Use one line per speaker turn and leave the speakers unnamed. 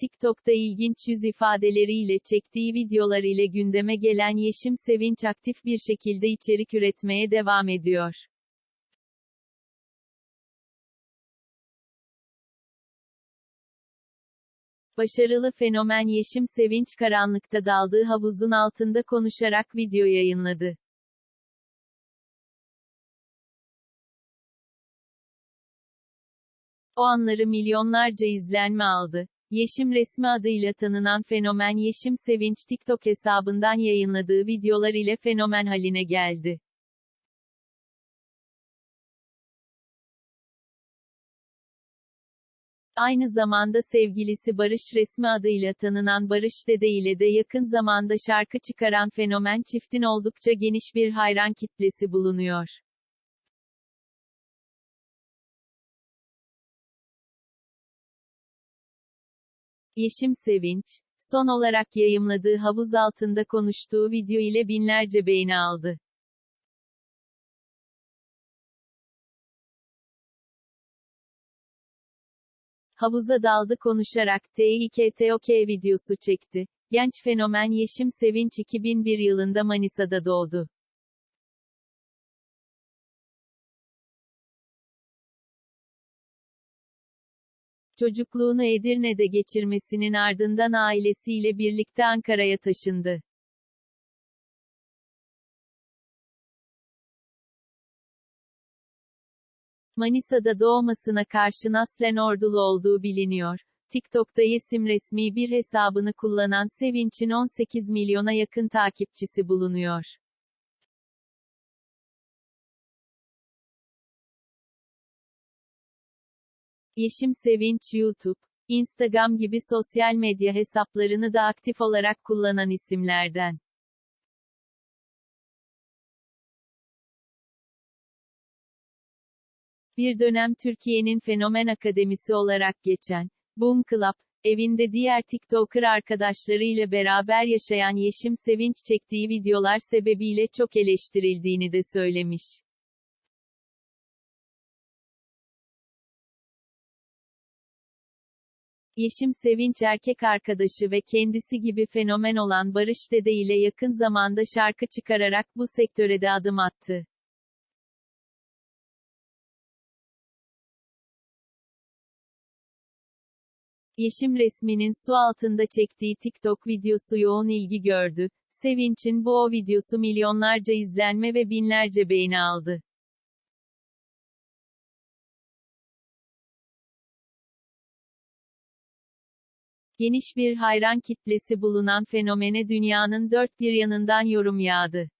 TikTok'ta ilginç yüz ifadeleriyle çektiği videolar ile gündeme gelen Yeşim Sevinç aktif bir şekilde içerik üretmeye devam ediyor. Başarılı fenomen Yeşim Sevinç karanlıkta daldığı havuzun altında konuşarak video yayınladı. O anları milyonlarca izlenme aldı. Yeşim resmi adıyla tanınan fenomen Yeşim Sevinç TikTok hesabından yayınladığı videolar ile fenomen haline geldi. Aynı zamanda sevgilisi Barış resmi adıyla tanınan Barış Dede ile de yakın zamanda şarkı çıkaran fenomen çiftin oldukça geniş bir hayran kitlesi bulunuyor. Yeşim Sevinç, son olarak yayımladığı havuz altında konuştuğu video ile binlerce beğeni aldı. Havuza daldı konuşarak TİKTOK videosu çekti. Genç fenomen Yeşim Sevinç 2001 yılında Manisa'da doğdu. Çocukluğunu Edirne'de geçirmesinin ardından ailesiyle birlikte Ankara'ya taşındı. Manisa'da doğmasına karşın aslen ordulu olduğu biliniyor. TikTok'ta Yesim resmi bir hesabını kullanan Sevinç'in 18 milyona yakın takipçisi bulunuyor. Yeşim Sevinç YouTube, Instagram gibi sosyal medya hesaplarını da aktif olarak kullanan isimlerden. Bir dönem Türkiye'nin fenomen akademisi olarak geçen Boom Club, evinde diğer TikToker arkadaşlarıyla beraber yaşayan Yeşim Sevinç çektiği videolar sebebiyle çok eleştirildiğini de söylemiş. Yeşim Sevinç erkek arkadaşı ve kendisi gibi fenomen olan Barış Dede ile yakın zamanda şarkı çıkararak bu sektöre de adım attı. Yeşim resminin su altında çektiği TikTok videosu yoğun ilgi gördü. Sevinç'in bu o videosu milyonlarca izlenme ve binlerce beğeni aldı. Geniş bir hayran kitlesi bulunan fenomene dünyanın dört bir yanından yorum yağdı.